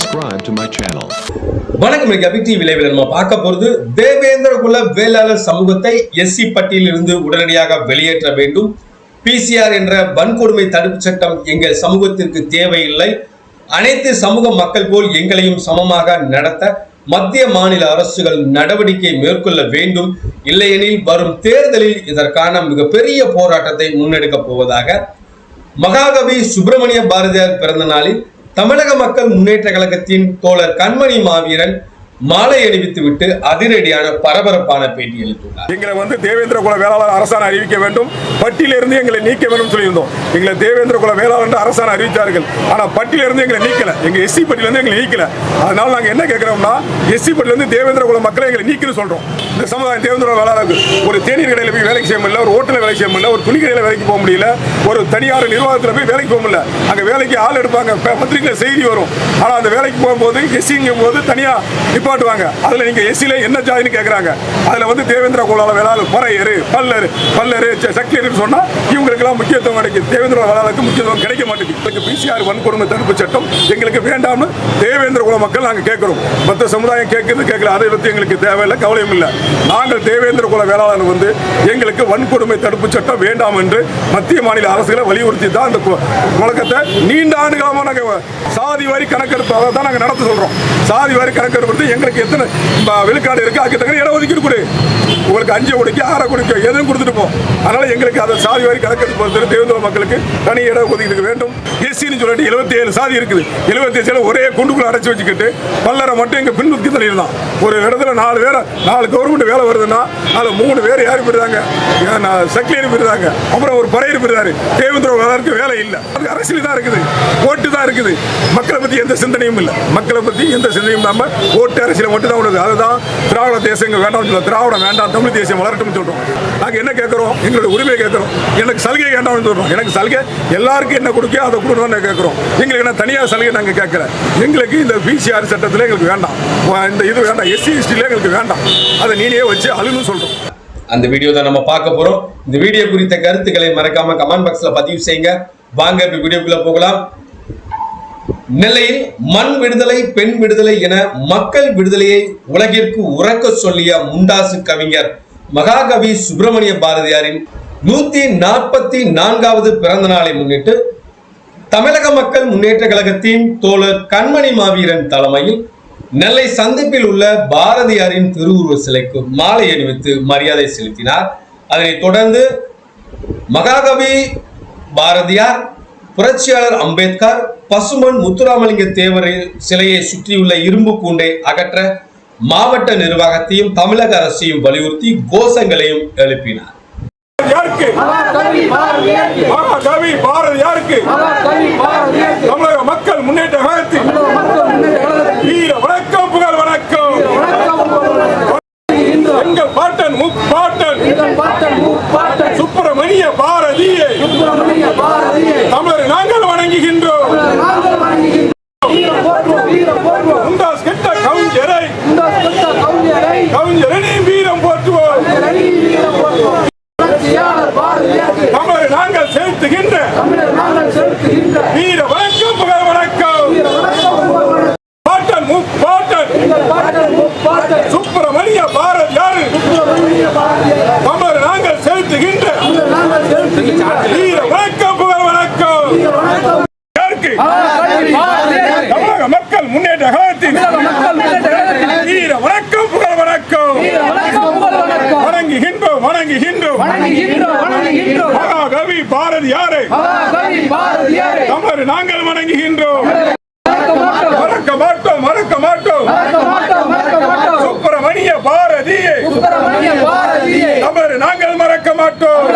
subscribe to my channel. வணக்கம் இன்னைக்கு அபி TV விளைவில் நம்ம பார்க்க போறது தேவேந்திர குல வேளாளர் சமூகத்தை எஸ்சி பட்டியலிருந்து உடனடியாக வெளியேற்ற வேண்டும். பிசிஆர் என்ற வன்கொடுமை தடுப்பு சட்டம் எங்கள் சமூகத்திற்கு தேவையில்லை. அனைத்து சமூக மக்கள் போல் எங்களையும் சமமாக நடத்த மத்திய மாநில அரசுகள் நடவடிக்கை மேற்கொள்ள வேண்டும். இல்லையெனில் வரும் தேர்தலில் இதற்கான மிகப்பெரிய போராட்டத்தை முன்னெடுக்கப் போவதாக மகாகவி சுப்பிரமணிய பாரதியார் பிறந்த நாளில் தமிழக மக்கள் முன்னேற்ற கழகத்தின் தோழர் கண்மணி மாவீரன் மாலை அணிவித்துவிட்டு அதிரடியான பரபரப்பான பேட்டி அளித்துள்ளார். எங்களை வந்து தேவேந்திர குல வேளாளர் அரசாணை அறிவிக்க வேண்டும். பட்டியலிருந்து எங்களை நீக்க வேண்டும் சொல்லியிருந்தோம். எங்களை தேவேந்திர குல வேளாளர் அரசாணை அறிவித்தார்கள். ஆனால் பட்டியலிருந்து எங்களை நீக்கல. எங்க எஸ்சி பட்டியலிருந்து எங்களை நீக்கல. அதனால நாங்க என்ன கேட்கிறோம்னா எஸ்சி பட்டியலிருந்து தேவேந்திர குல மக்களை எங்களை நீக்கணும் சொல்றோம். இந்த சமுதாயம் தேவேந்திர குல வேளாளருக்கு ஒரு தேநீர் கடையில் போய் வேலைக்கு செய்ய முடியல ஒரு ஹோட்டலில் வேலை செய்ய முடியல ஒரு துணி கடையில் வேலைக்கு போக முடியல ஒரு தனியார் நிர்வாகத்தில் போய் வேலைக்கு போக முடியல. அங்கே வேலைக்கு ஆள் எடுப்பாங்க. ப- செய்தி வரும். ஆனால் அந்த வேலைக்கு போகும்போது எஸ்சிங்கும் போது தனியாக நிப்பாட்டுவாங்க. அதில் நீங்கள் எஸ்சியில் என்ன ஜாதின்னு கேட்குறாங்க அதில் வந்து தேவேந்திர குலால வேளாளர் பறையரு பல்லரு பல்லரு ச- சக்கிலியர்னு சொன்னால் இவங்களுக்கெல்லாம் முக்கியத்துவம் கிடைக்கும் தேவேந்திர வேளாளுக்கு முக்கியத்துவம் கிடைக்க மாட்டேங்குது. எங்களுக்கு பிசிஆர் வன்கொடுமை தடுப்பு சட்டம் எங்களுக்கு வேண்டாம்னு தேவேந்திர குல மக்கள் நாங்கள் கேட்குறோம் மற்ற சமுதாயம் கேட்குறது கேட்கல அதை பற்றி எங்களுக்கு தேவையில்லை கவலையும் இல்லை. நாங்கள் தேவேந்திர குல வேளாளர் வந்து எங்களுக்கு வன்கொடுமை தடுப்பு சட்டம் வேண்டாம் என்று மத்திய மாநில அரசுகளை வலியுறுத்தி தான் அந்த முழக்கத்தை நீண்ட ஆண்டுகாலமாக நாங்கள் சாதி வாரி கணக்கெடுப்பு அதை தான் நாங்கள் நடத்த சொல்கிறோம் சாதி வாரி கணக்கெடுப்பு எனக்கு எத்தனை விழுக்காடு இருக்கு அதுக்கு தகுந்த இடம் ஒதுக்கீடு கொடு. உங்களுக்கு அஞ்சு கொடுக்க ஆறை கொடுக்க எதுவும் கொடுத்துட்டு போகும் அதனால எங்களுக்கு அதை சாதி வாரி கணக்கெடுப்பு பொறுத்தவரை தேவேந்திர மக்களுக்கு தனி இட ஒதுக்கிட்டு வேண்டும். எஸ்சின்னு சொல்லிட்டு எழுபத்தி ஏழு சாதி இருக்குது. எழுபத்தி ஏழு ஒரே குண்டுக்குள்ள அடைச்சி வச்சுக்கிட்டு பல்லரை மட்டும் எங்க பின்புத்தி தள்ளியிருந்தான் ஒரு இடத்துல நாலு பேரை நாலு கவர்மெண்ட் வேலை வருதுன்னா அதில் மூணு பேர் யார் போயிருந்தாங்க செக்லியர் போயிருந்தாங்க அப்புறம் ஒரு பறையர் போயிருந்தாரு தேவேந்திர வேளாருக்கு வேலை இல்லை. அது அரசியல் தான் இருக்குது. ஓட்டு தான் இருக்குது. மக்களை பற்றி எந்த சிந்தனையும் இல்லை. மக்களை பற்றி எந்த சிந்தனையும் இல்லாமல் ஓட்டு அரசியல் மட்டும் தான் உள்ளது. அதுதான் திராவிட தேசம் வேண்டாம் சொல்ல திராவிடம் வேண்டாம் தமிழ் தேசியம் வளரட்டும் சொல்றோம். நாங்க என்ன கேட்குறோம் எங்களுடைய உரிமையை கேட்குறோம் எனக்கு சலுகை வேண்டாம்னு சொல்றோம். எனக்கு சலுகை எல்லாருக்கும் என்ன கொடுக்க அதை கொடுக்கணும்னு கேட்குறோம் எங்களுக்கு என்ன தனியார் சலுகை நாங்க கேட்கல எங்களுக்கு இந்த பிசிஆர் சட்டத்தில் எங்களுக்கு வேண்டாம். இந்த இது வேண்டாம். எஸ்சி எஸ்டில எங்களுக்கு வேண்டாம். அதை நீனே வச்சு அழுன்னு சொல்றோம். அந்த வீடியோ தான் நம்ம பார்க்க போறோம். இந்த வீடியோ குறித்த கருத்துக்களை மறக்காம கமெண்ட் பாக்ஸ்ல பதிவு செய்யுங்க. வாங்க இப்ப வீடியோக்குள்ள போகலாம். நெல்லையில் மண் விடுதலை பெண் விடுதலை என மக்கள் விடுதலையை உலகிற்கு உறக்க சொல்லிய முண்டாசு கவிஞர் மகாகவி சுப்பிரமணிய பாரதியாரின் நூத்தி நாற்பத்தி நான்காவது பிறந்த நாளை முன்னிட்டு தமிழக மக்கள் முன்னேற்ற கழகத்தின் தோழர் கண்மணி மாவீரன் தலைமையில் நெல்லை சந்திப்பில் உள்ள பாரதியாரின் திருவுருவ சிலைக்கு மாலை அணிவித்து மரியாதை செலுத்தினார். அதனைத் தொடர்ந்து மகாகவி பாரதியார் புரட்சியாளர் அம்பேத்கர் பசுமன் முத்துராமலிங்க தேவரின் சிலையை சுற்றியுள்ள இரும்பு பூண்டை அகற்ற மாவட்ட நிர்வாகத்தையும் தமிழக அரசையும் வலியுறுத்தி கோஷங்களையும் எழுப்பினார். மக்கள் முன்னேற்ற வணக்கம் புகழ் வணக்கம். எங்கள் பாட்டன் முப்பாட்டன் சுப்பிரமணிய பாரதிய. சுப்பிரமணிய பாரதி. தமிழர் நாங்கள் வணங்குகின்றோம். வணங்குகின்றோம். மறக்க மாட்டோம் மறக்க மாட்டோம். சுப்பிரமணிய பாரதியை. தவறு நாங்கள் மறக்க மாட்டோம்.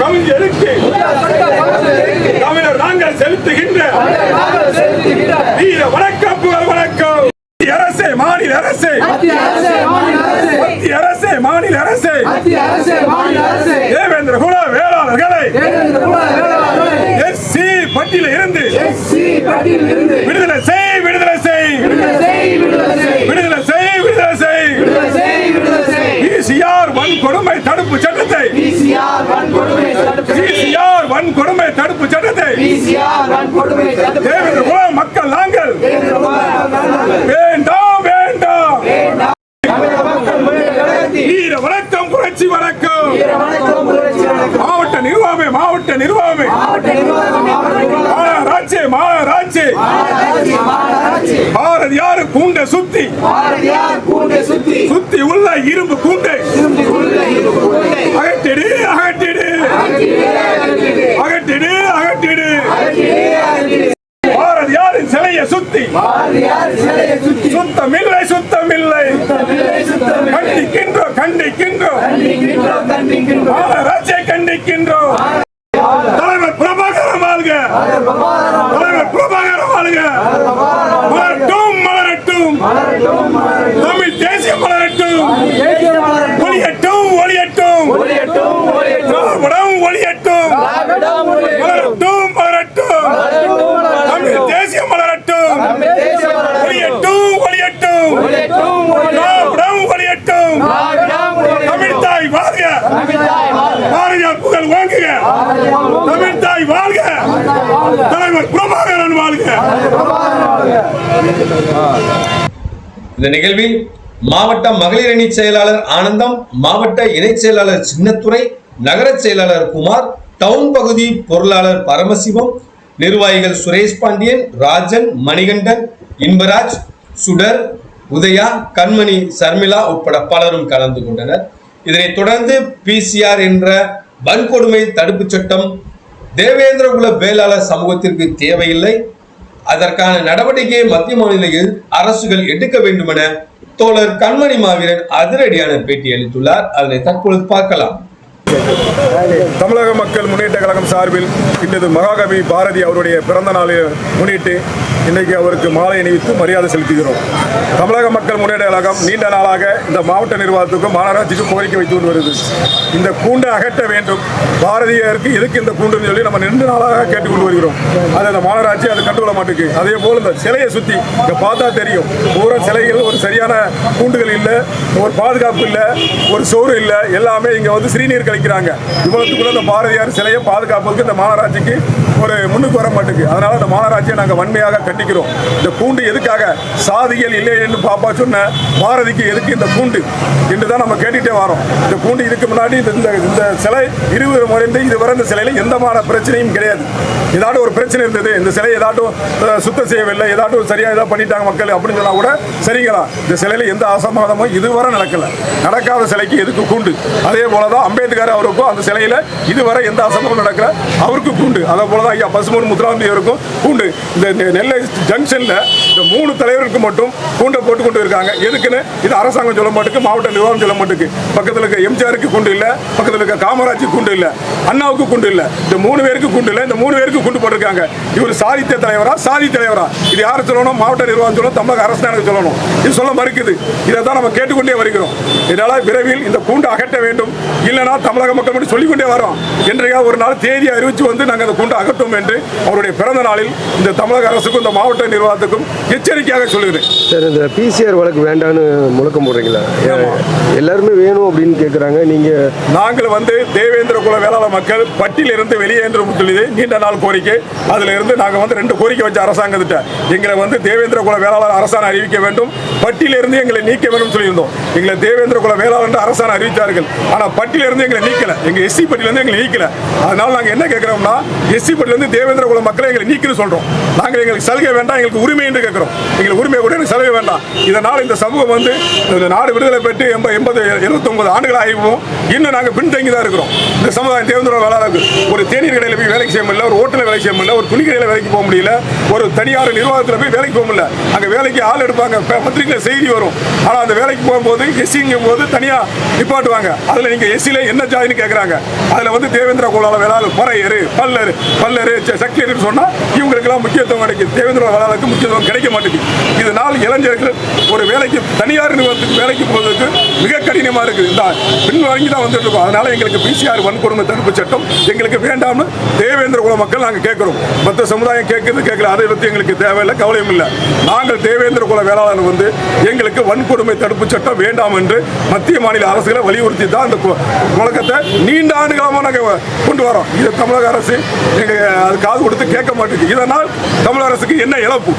கவிஞருக்கு தமிழர் நாங்கள் செலுத்துகின்ற. வீர வணக்கம் புகழ் வணக்கம். அரசே மாநில அரசே. மத்திய அரசே மாநில அரசே. தேவேந்திர குல வேளாளர்களை. பட்டியல இருந்து விடுதலை செய் விடுதலை செய். விடுதலை செய் விடுதலை செய். பிசிஆர் வன்கொடுமை தடுப்பு சட்டத்தை. பிசிஆர் வன்கொடுமை தடுப்பு சட்டத்தை. தேவேந்திர மக்கள் நாங்கள். வேண்டாம் வேண்டாம். வீர வணக்கம் புரட்சி வணக்கம். மாவட்ட நிர்வாகமே. மாவட்ட நிர்வாகமே. மாநகராட்சி மாநகராட்சி பாரதியார் கூண்ட சுத்தி. சுத்தி. உள்ள இரும்பு கூண்டை. அகற்றிடு அகற்றிடு அகற்றிடு அகற்றிடு பாரதியாரின் சிலையை சுத்தி. சுத்தமில்லை சுத்தமில்லை. கண்டிக்கின்றோம் கண்டிக்கின்றோம். மாநகராட்சியை கண்டிக்கின்றோம். தலைவர் பிரபாகரன் வாழ்க மலரட்டும் மலரட்டும். தமிழ் தேசியம் மலரட்டும். ஒளியட்டும் ஒளியட்டும். ஒளியட்டும் ஒளியட்டும் திராவிடம் ஒளியட்டும் திராவிடம் ஒளியட்டும் மலரட்டும் மலரட்டும் தமிழ் தேசியம் மலரட்டும் தேசிய மலர் ஒளியட்டும் ஒளியட்டும் ஒளியட்டும் ஒளியட்டும் திராவிடம் ஒளியட்டும் திராவிடம் ஒளியட்டும் தமிழ் தாய் வாழ்க தமிழ்தாய் வாழ்க பாரதியார் புகழ் வாங்குக தமிழ் தாய் வாழ்க தலைவர் பிரபாகரன் வாழ்க இந்த நிகழ்வில் மாவட்ட மகளிர் அணி செயலாளர் ஆனந்தம் மாவட்ட இணைச் செயலாளர் சின்னத்துறை நகர செயலாளர் குமார் டவுன் பகுதி பொருளாளர் பரமசிவம் நிர்வாகிகள் சுரேஷ் பாண்டியன் ராஜன் மணிகண்டன் இன்பராஜ் சுடர் உதயா கண்மணி சர்மிளா உட்பட பலரும் கலந்து கொண்டனர். இதனைத் தொடர்ந்து பிசிஆர் என்ற வன்கொடுமை தடுப்புச் சட்டம் தேவேந்திரகுல வேளாளர் சமூகத்திற்கு தேவையில்லை. அதற்கான நடவடிக்கையை மத்திய மாநிலையில் அரசுகள் எடுக்க வேண்டும் என தோழர் கண்மணி மாவீரன் அதிரடியான பேட்டி அளித்துள்ளார். அதனை தற்பொழுது பார்க்கலாம். தமிழக மக்கள் முன்னேற்ற கழகம் சார்பில் இன்றைய மகாகவி பாரதி அவருடைய பிறந்த நாளை முன்னிட்டு இன்றைக்கு அவருக்கு மாலை அணிவித்து மரியாதை செலுத்துகிறோம். தமிழக மக்கள் முன்னேற்ற கழகம் நீண்ட நாளாக இந்த மாவட்ட நிர்வாகத்துக்கும் மாநகராட்சிக்கும் கோரிக்கை வைத்து கொண்டு வருது இந்த கூண்டை அகற்ற வேண்டும். பாரதியாருக்கு எதுக்கு இந்த கூண்டுன்னு சொல்லி நம்ம ரெண்டு நாளாக கேட்டுக்கொண்டு வருகிறோம். அது அந்த மாநகராட்சி அதை கண்டுகொள்ள மாட்டேங்குது அதே போல் இந்த சிலையை சுற்றி இங்கே பார்த்தா தெரியும். பூரா சிலைகள் ஒரு சரியான கூண்டுகள் இல்லை ஒரு பாதுகாப்பு இல்லை ஒரு சோறு இல்லை. எல்லாமே இங்கே வந்து சிறுநீர் வைக்கிறாங்க இவ்வளவுக்குள்ள இந்த பாரதியார் சிலையை பாதுகாப்புக்கு இந்த மாநகராட்சிக்கு ஒரு முன்னுக்கு வர மாட்டேங்குது. அதனால இந்த மாநகராட்சியை நாங்கள் வன்மையாக கண்டிக்கிறோம். இந்த கூண்டு எதுக்காக? சாதிகள் இல்லை என்று பாப்பா சொன்ன பாரதிக்கு எதுக்கு இந்த கூண்டு? என்று தான் நம்ம கேட்டுட்டே வரோம். இந்த கூண்டு இதுக்கு முன்னாடி இந்த இந்த- இந்த சிலை இருவர் முறைந்து இதுவரை இந்த சிலையில் எந்த மாதிரி பிரச்சனையும் கிடையாது. ஏதாட்டும் ஒரு பிரச்சனை இருந்தது. இந்த சிலை ஏதாட்டும் சுத்தம் செய்யவில்லை. ஏதாட்டும் சரியாக ஏதாவது பண்ணிட்டாங்க மக்கள் அப்படின்னு சொன்னால் கூட சரிங்களா? இந்த சிலையில் எந்த அசம்பாதமும் இதுவரை நடக்கல. நடக்காத சிலைக்கு எதுக்கு கூண்டு? அதே போலதான் அம்பேத்கர் அவருக்கும் அந்த சிலையில் இதுவரை எந்த அசம்பவம் நடக்கல. அவருக்கு கூண்டு. அதே போல ஐயா பசுமன் முத்துராமதி இருக்கும். கூண்டு இந்த நெல்லை ஜங்ஷன்ல இந்த மூணு தலைவருக்கு மட்டும் கூண்டை போட்டு கொண்டு இருக்காங்க. எதுக்குன்னு? இது அரசாங்கம் சொல்ல மாட்டுக்கு மாவட்ட நிர்வாகம் சொல்ல மாட்டுக்கு பக்கத்தில் இருக்க எம்ஜிஆருக்கு குண்டு இல்லை பக்கத்தில் இருக்க காமராஜுக்கு குண்டு இல்லை அண்ணாவுக்கு குண்டு இல்லை. இந்த மூணு பேருக்கு குண்டு இல்லை இந்த மூணு பேருக்கு குண்டு போட்டிருக்காங்க. இவர் சாதித்த தலைவரா? சாதி தலைவரா? இது யார் சொல்லணும்? மாவட்ட நிர்வாகம் சொல்லணும் தமிழக அரசு எனக்கு சொல்லணும். இது சொல்ல மறுக்குது. இதை தான் நம்ம கேட்டுக்கொண்டே வருகிறோம். இதனால் விரைவில் இந்த கூண்டு அகற்ற வேண்டும். இல்லைனா தமிழக மக்கள் மட்டும் சொல்லிக்கொண்டே வரோம். என்றையா ஒரு நாள் தேதியை அறிவித்து வந்து நாங்கள் அந்த கூண்டு அகற்றும் என்று அவருடைய பிறந்த நாளில் இந்த தமிழக அரசுக்கும் இந்த மாவட்ட நிர்வாகத்துக்கும் எச்சரிக்கையாக சொல்லுகிறேன். சார் இந்த பிசிஆர் வழக்கு வேண்டான்னு முழக்கம் போடுறீங்களா. எல்லாருமே வேணும் அப்படின்னு கேட்குறாங்க நீங்கள் நாங்கள் வந்து தேவேந்திர குல வேளாளர் மக்கள் பட்டியலிருந்து வெளியேறும் சொல்லியது நீண்ட நாள் கோரிக்கை. அதுல இருந்து நாங்கள் வந்து ரெண்டு கோரிக்கை வச்ச அரசாங்கத்திட்ட. எங்களை வந்து தேவேந்திர குல வேளாளர் அரசாணை அறிவிக்க வேண்டும். பட்டியலிருந்து எங்களை நீக்க வேண்டும் சொல்லியிருந்தோம். எங்களை தேவேந்திர குல வேளாளர் அரசாணை அறிவித்தார்கள். ஆனால் பட்டியலிருந்து எங்களை நீக்கல. எங்க எஸ்சி பட்டியலிருந்து எங்களை நீக்கல. அதனால நாங்கள் என்ன கேட்கிறோம்னா எஸ்சி பட்டியலிருந்து தேவேந்திர குல மக்களை எங்களை நீக்கணும் சொல்றோம். நாங்கள் எங்களுக்கு சலுகை வேண்டாம் எங்களுக்கு உரிமை என்று கேட்கிறோம் எங்களுக்கு உரிமை கூட எனக்கு சலுகை வேண்டாம். இதனால் இந்த சமூகம் வந்து இந்த நாடு விடுதலை பெற்று எண்பது எண்பது எழுபத்தொன்பது ஆண்டுகள் ஆகியும் இன்னும் நாங்கள் பின்தங்கி தான் இருக்கிறோம். இந்த சமுதாயம் தேர்ந்தெடுக்க வேளாளருக்கு ஒரு தேநீர் கடையில் போய் வேலைக்கு செய்ய முடியல ஒரு ஹோட்டலில் வேலைக்கு செய்ய முடியல ஒரு துணி கடையில் வேலைக்கு போக முடியல ஒரு தனியார் நிர்வாகத்தில் போய் வேலைக்கு போக முடியல. அங்கே வேலைக்கு ஆள் எடுப்பாங்க ப- செய்தி வரும். ஆனால் அந்த வேலைக்கு போகும்போது எஸ்சிங்கும் போது தனியாக நிப்பாட்டுவாங்க. அதில் நீங்கள் எஸ்சியில் என்ன ஜாதின்னு கேட்குறாங்க அதில் வந்து தேவேந்திர கோலால வேளாளர் பறையரு பல்லரு பல்லரு ச- சொன்னால் இவங்களுக்கெல்லாம் முக்கியத்துவம் கிடைக்கும் தேவேந்திர வேளாளருக்கு முக்கியத்துவம் கிடைக்க கிடைக்க மாட்டேங்குது. இதனால் இளைஞர்கள் ஒரு வேலைக்கு தனியார் நிறுவனத்துக்கு வேலைக்கு போவதற்கு மிக கடினமாக இருக்குது. இந்த பின் வாங்கி தான் வந்துட்டு இருக்கோம். அதனால் எங்களுக்கு பிசிஆர் வன்கொடுமை தடுப்பு சட்டம் எங்களுக்கு வேண்டாம்னு தேவேந்திர குல மக்கள் நாங்கள் கேட்குறோம். மற்ற சமுதாயம் கேட்குறது கேட்கல. அதை பற்றி எங்களுக்கு தேவையில்லை கவலையும் இல்லை. நாங்கள் தேவேந்திர குல வேளாளர் வந்து எங்களுக்கு வன்கொடுமை தடுப்பு சட்டம் வேண்டாம் என்று மத்திய மாநில அரசுகளை வலியுறுத்தி தான் அந்த முழக்கத்தை நீண்ட ஆண்டுகாலமாக நாங்கள் கொண்டு வரோம். இது தமிழக அரசு எங்கள் அது காது கொடுத்து கேட்க மாட்டேங்குது. இதனால் தமிழக அரசுக்கு என்ன இழப்பு?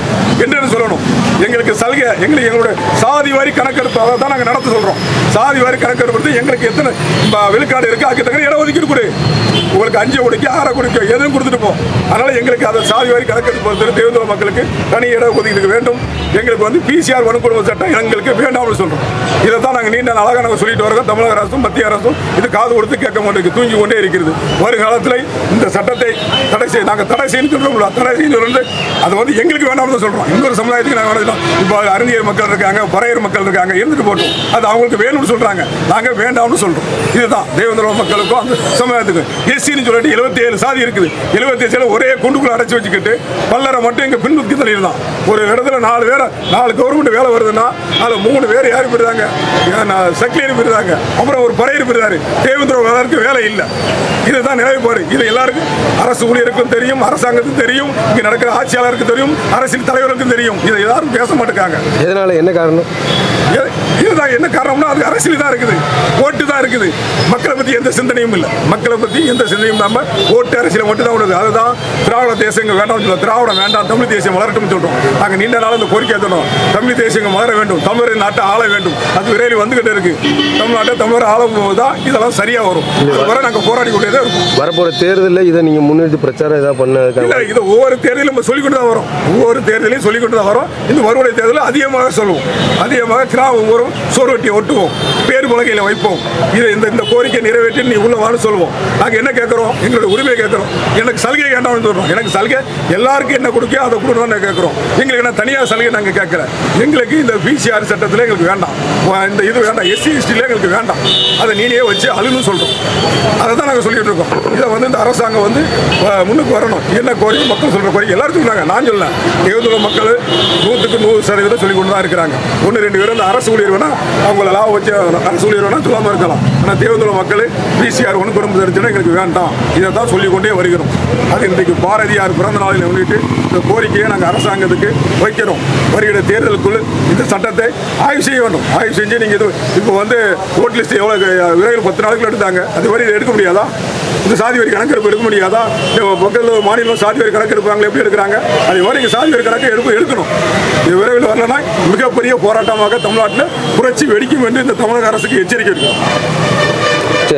என்று சொல்லணும். எங்களுக்கு சலுகை எங்களுக்கு எங்களுடைய சாதி வாரி கணக்கெடுப்பு அதை தான் நாங்கள் நடத்த சொல்கிறோம் சாதி வாரி கணக்கெடுப்பு எங்களுக்கு எத்தனை விழுக்காடு இருக்குது அதுக்கு தகுந்த இடம் ஒதுக்கீடு கொடு. உங்களுக்கு அஞ்சு கொடுக்க ஆறை கொடுக்க எதுவும் கொடுத்துட்டு போ. அதனால எங்களுக்கு அதை சாதி வாரி கணக்கெடுப்பு வந்து தேர்தல் மக்களுக்கு தனி இடம் ஒதுக்கீடு வேண்டும். எங்களுக்கு வந்து பிசிஆர் வனுக்குடும்ப சட்டம் எங்களுக்கு வேண்டாம்னு சொல்கிறோம் இதை தான் நாங்கள் நீண்ட நாளாக நாங்கள் சொல்லிட்டு வரோம். தமிழக அரசும் மத்திய அரசும் இது காது கொடுத்து கேட்க மாட்டேங்குது தூங்கி கொண்டே இருக்கிறது. வருங்காலத்தில் இந்த சட்டத்தை தடை செய்ய நாங்கள் தடை செய்யணும் சொல்கிறோம் தடை செய்யணும் அது வந்து எங்களுக்கு வேண்டாம்னு சொல்கிறோம் இன்னொரு சமுதாயத்துக்கு நாங்கள் வேணாம் இப்போ அறிஞர் மக்கள் இருக்காங்க பறையர் மக்கள் இருக்காங்க இருந்துட்டு போட்டோம் அது அவங்களுக்கு வேணும்னு சொல்கிறாங்க நாங்கள் வேண்டாம்னு சொல்கிறோம் இதுதான் தேவேந்திர மக்களுக்கும் அந்த சமுதாயத்துக்கும். எஸ்சின்னு சொல்லிட்டு எழுபத்தி ஏழு சாதி இருக்குது. எழுபத்தி ஏழு ஒரே குண்டுக்குள்ள அடைச்சி வச்சுக்கிட்டு பல்லரை மட்டும் எங்க பின்புத்தி தலையில் தான். ஒரு இடத்துல நாலு பேர் நாலு கவர்மெண்ட் வேலை வருதுன்னா அதில் மூணு பேர் யார் போயிருந்தாங்க செக்லியர் போயிருந்தாங்க அப்புறம் ஒரு பறையர் போயிருந்தாரு தேவேந்திர வேளாருக்கு வேலை இல்லை. இதுதான் நிலைப்பாடு இது எல்லாருக்கும் அரசு ஊழியருக்கும் தெரியும் அரசாங்கத்துக்கும் தெரியும் இங்கே நடக்கிற ஆட்சியாளருக்கு தெரியும் அரசியல் தெரியும். இதை யாரும் பேச மாட்டேங்காங்க எதனால? என்ன காரணம்? இது- இதுதான் என்ன காரணம்னா அது அரசியல் தான் இருக்குது. ஓட்டு தான் இருக்குது. மக்களை பத்தி எந்த சிந்தனையும் இல்லை. மக்களை பத்தி எந்த சிந்தனையும் இல்லாம ஓட்டு அரசியல் மட்டும் தான் உள்ளது அதுதான் திராவிட தேசங்கள் வேண்டாம் சொல்ல திராவிடம் வேண்டாம் தமிழ் தேசியம் வளரட்டும் சொல்றோம். நாங்க நீண்ட நாள் இந்த கோரிக்கை சொன்னோம் தமிழ் தேசியங்கள் வளர வேண்டும். தமிழர் நாட்டை ஆள வேண்டும். அது விரைவில் வந்துகிட்டு இருக்கு. தமிழ்நாட்டை தமிழர் ஆளும் தான் இதெல்லாம் சரியா வரும். வரை நாங்க போராடி கொண்டே தான் இருப்போம் வரப்போற தேர்தலில் இதை நீங்க முன்னிறுத்தி பிரச்சாரம் ஏதாவது இல்ல பண்ண இது ஒவ்வொரு தேர்தலும் நம்ம சொல்லிக் கொண்டு தான் வரும். ஒவ்வொரு தேர்தலையும் சொல்லிக் சொல்லிக்கொண்டு தான் வரோம் இந்த வருவாய் தேர்தலில் அதிகமாக சொல்லுவோம் அதிகமாக கிராமம் வரும் சோறுவட்டியை ஒட்டுவோம். பேர் பலகையில் வைப்போம். இதை இந்த இந்த கோரிக்கை நிறைவேற்றி நீ உள்ள வான்னு சொல்லுவோம் நாங்கள் என்ன கேட்குறோம்? எங்களுடைய உரிமையை கேட்குறோம். எனக்கு சலுகை வேண்டாம்னு சொல்கிறோம் எனக்கு சலுகை எல்லாருக்கும் என்ன கொடுக்க அதை கொடுக்கணும்னு கேட்குறோம். எங்களுக்கு என்ன தனியார் சலுகை நாங்கள் கேட்கல. எங்களுக்கு இந்த பிசிஆர் சட்டத்தில் எங்களுக்கு வேண்டாம். இந்த இது வேண்டாம். எஸ்சி எஸ்டியில் எங்களுக்கு வேண்டாம். அதை நீனே வச்சு அழுன்னு சொல்கிறோம் அதை தான் நாங்கள் சொல்லிட்டு இருக்கோம். இதை வந்து இந்த அரசாங்கம் வந்து முன்னுக்கு வரணும். என்ன கோரிக்கை? மக்கள் சொல்கிற கோரிக்கை. எல்லாரும் சொன்னாங்க. நான் சொல்லலை தேர்தல் மக்கள் நூற்றுக்கு நூறு சதவீதம் சொல்லி கொண்டு தான் இருக்கிறாங்க. ஒன்று ரெண்டு பேரும் அந்த அரசு ஊழியர் வேணால் அவங்கள லாபம் வச்சு அரசு ஊழியர் வேணால் சொல்லாமல் இருக்கலாம். ஆனால் தேர்தல் மக்கள் பிசிஆர் ஒன்று குடும்ப தெரிஞ்சுன்னா எங்களுக்கு வேண்டாம். இதை தான் சொல்லிக்கொண்டே வருகிறோம். அது இன்றைக்கு பாரதியார் பிறந்த நாளில் முன்னிட்டு இந்த கோரிக்கையை நாங்கள் அரசாங்கத்துக்கு வைக்கிறோம். வருகிற தேர்தலுக்குள் இந்த சட்டத்தை ஆய்வு செய்ய வேண்டும். ஆய்வு செஞ்சு நீங்கள் இது இப்போ வந்து ஓட் லிஸ்ட் எவ்வளோ விரைவில் பத்து நாளுக்குள்ள எடுத்தாங்க. அது வரை எடுக்க முடியாதா? இந்த சாதி வரி கணக்கெடுப்பு எடுக்க முடியாதா? மக்கள் மாநிலம் சாதி வரி கணக்கெடுப்பாங்க எப்படி எடுக்கிறாங்க? அதே மாதிரி இங்கே சாதி வரி கணக்கு எடுப்பு எடுக்கணும். இது விரைவில் வரலன்னா மிகப்பெரிய போராட்டமாக தமிழ்நாட்டில் புரட்சி வெடிக்கும் என்று இந்த தமிழக அரசுக்கு எச்சரிக்கை இருக்கும்